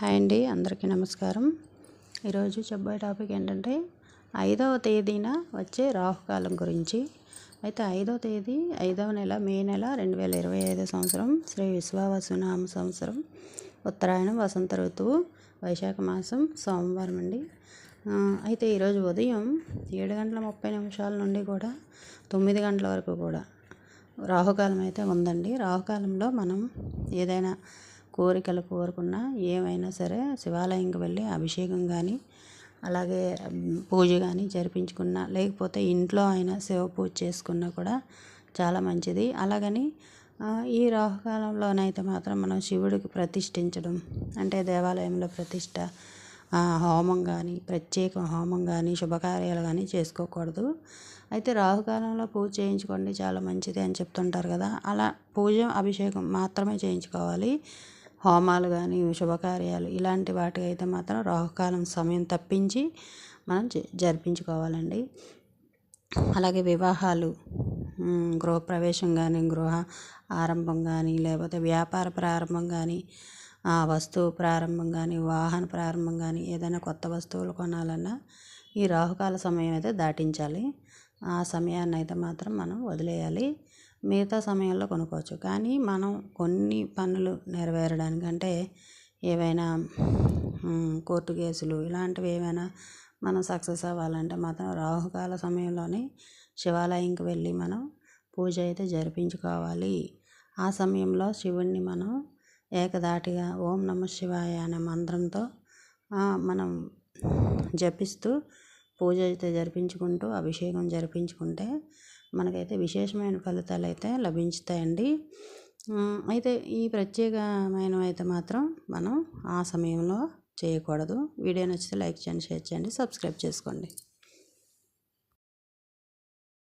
Hi అండి అందరికీ నమస్కారం. ఈరోజు చెప్పబోయే టాపిక్ ఏంటంటే ఐదవ తేదీన వచ్చే రాహుకాలం గురించి. అయితే ఐదవ తేదీ ఐదవ నెల మే నెల రెండు వేల ఇరవై ఐదో సంవత్సరం శ్రీ విశ్వావసునామ సంవత్సరం ఉత్తరాయణం వసంత ఋతువు వైశాఖ మాసం సోమవారం అండి. అయితే ఈరోజు ఉదయం ఏడు గంటల ముప్పై నిమిషాల నుండి కూడా తొమ్మిది గంటల వరకు కూడా రాహుకాలం అయితే ఉందండి. రాహుకాలంలో మనం ఏదైనా కోరికలు కోరుకున్నా ఏమైనా సరే శివాలయంకి వెళ్ళి అభిషేకం కానీ అలాగే పూజ కానీ జరిపించుకున్నా లేకపోతే ఇంట్లో అయినా శివ పూజ చేసుకున్నా కూడా చాలా మంచిది. అలాగని ఈ రాహుకాలంలోనైతే మాత్రం మనం శివుడికి ప్రతిష్ఠించడం అంటే దేవాలయంలో ప్రతిష్ట హోమం కానీ ప్రత్యేక హోమం కానీ శుభకార్యాలు కానీ చేసుకోకూడదు. అయితే రాహుకాలంలో పూజ చేయించుకోండి చాలా మంచిది అని చెప్తుంటారు కదా. అలా పూజ అభిషేకం మాత్రమే చేయించుకోవాలి. హోమాలు కానీ శుభకార్యాలు ఇలాంటి వాటికి అయితే మాత్రం రాహుకాలం సమయం తప్పించి మనం జరిపించుకోవాలండి. అలాగే వివాహాలు గృహప్రవేశం కానీ గృహ ఆరంభం కానీ లేకపోతే వ్యాపార ప్రారంభం కానీ వస్తువు ప్రారంభం కానీ వాహన ప్రారంభం కానీ ఏదైనా కొత్త వస్తువులు కొనాలన్నా ఈ రాహుకాల సమయం అయితే దాటించాలి. ఆ సమయాన్ని అయితే మాత్రం మనం వదిలేయాలి. మిగతా సమయంలో కొనుక్కోవచ్చు. కానీ మనం కొన్ని పనులు నెరవేరడానికంటే ఏవైనా కోర్టు కేసులు ఇలాంటివి ఏమైనా మనం సక్సెస్ అవ్వాలంటే మాత్రం రాహుకాల సమయంలోనే శివాలయంకి వెళ్ళి మనం పూజ అయితే జరిపించుకోవాలి. ఆ సమయంలో శివుణ్ణి మనం ఏకదాటిగా ఓం నమ శివాయ అనే మంత్రంతో మనం జపిస్తూ పూజ అయితే జరిపించుకుంటూ అభిషేకం జరిపించుకుంటే మనకైతే విశేషమైన ఫలితాలు అయితే లభించుతాయండి అయితే ఈ ప్రత్యేకమైనవి అయితే మాత్రం మనం ఆ సమయంలో చేయకూడదు. వీడియో నచ్చితే లైక్ చేయండి షేర్ చేయండి సబ్స్క్రైబ్ చేసుకోండి.